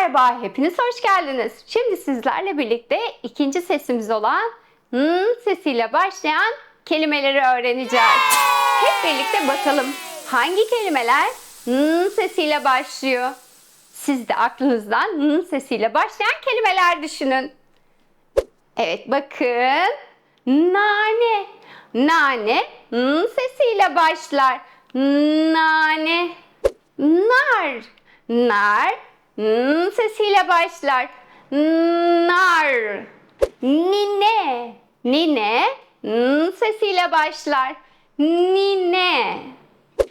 merhaba, hepiniz hoş geldiniz. Şimdi sizlerle birlikte ikinci sesimiz olan n sesiyle başlayan kelimeleri öğreneceğiz. Hep birlikte bakalım hangi kelimeler n sesiyle başlıyor. Siz de aklınızdan n sesiyle başlayan kelimeler düşünün. Evet bakın. Nane. Nane n sesiyle başlar. Nane. Nar. Nar n sesiyle başlar. Nar. Nine. Nine n sesiyle başlar. Nine.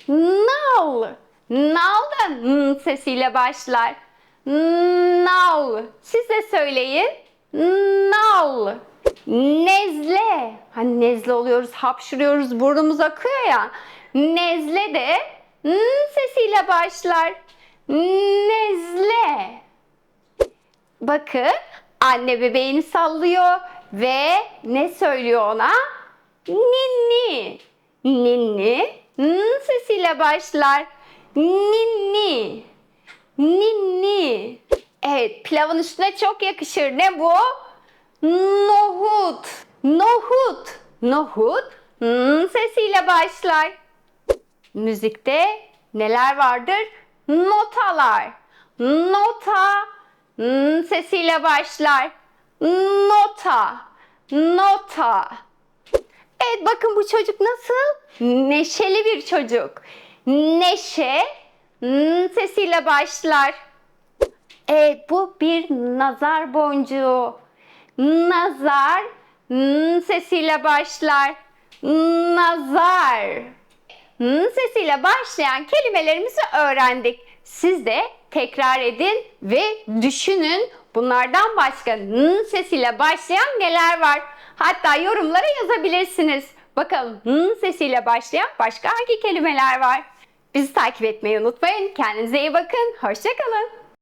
Nal. Nal da n sesiyle başlar. Nal. Siz de söyleyin. Nal. Nezle. Hani nezle oluyoruz, hapşırıyoruz, burnumuz akıyor ya. Nezle de n sesiyle başlar. Bakın anne bebeğini sallıyor ve ne söylüyor ona? Ninni. Ninni n sesiyle başlar. Ninni. Ninni. Evet pilavın üstüne çok yakışır. Ne bu? Nohut. Nohut. Nohut n sesiyle başlar. Müzikte neler vardır? Notalar. Nota n sesiyle başlar. Nota. Nota. Evet bakın bu çocuk nasıl? Neşeli bir çocuk. Neşe n sesiyle başlar. Evet bu bir nazar boncuğu. Nazar n sesiyle başlar. Nazar. N sesiyle başlayan kelimelerimizi öğrendik. Siz de tekrar edin ve düşünün bunlardan başka n sesiyle başlayan neler var? Hatta yorumlara yazabilirsiniz. Bakalım n sesiyle başlayan başka hangi kelimeler var? Bizi takip etmeyi unutmayın. Kendinize iyi bakın. Hoşçakalın.